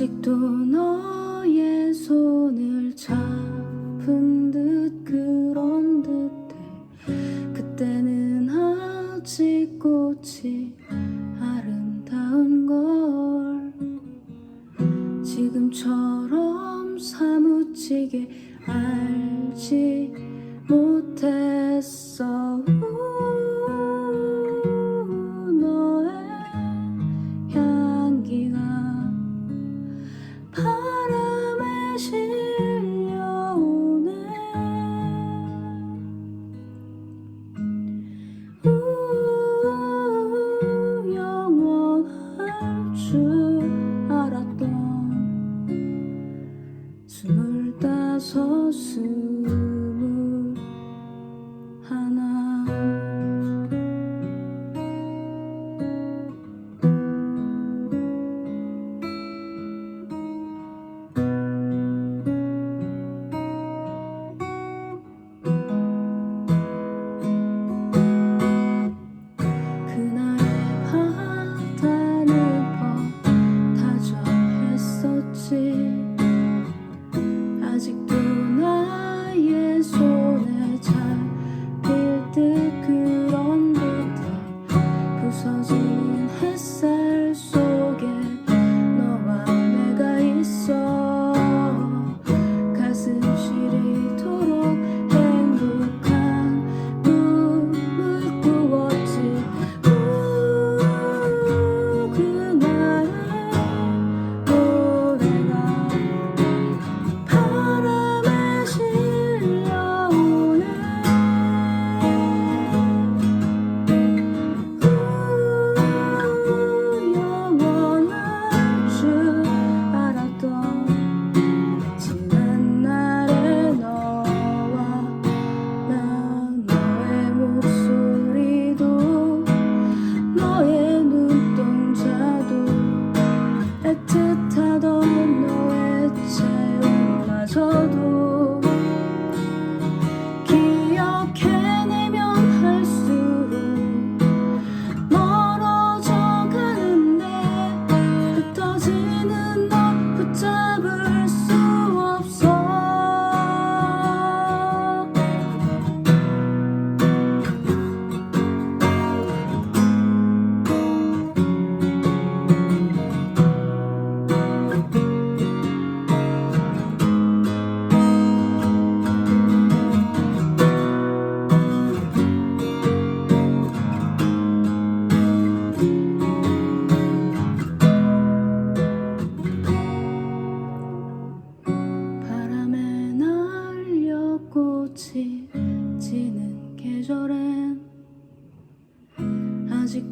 아직도 너의 손을 잡은 듯 그런 듯해. 그때는 아직 꽃이 아름다운 걸. 지금처럼 사무치게 알지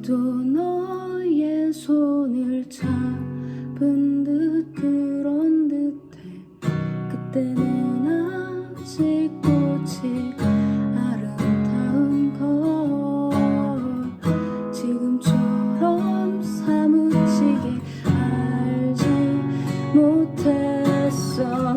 또 너의 손을 잡은 듯 그런 듯해. 그때는 아직 꽃이 아름다운 걸 지금처럼 사무치게 알지 못했어.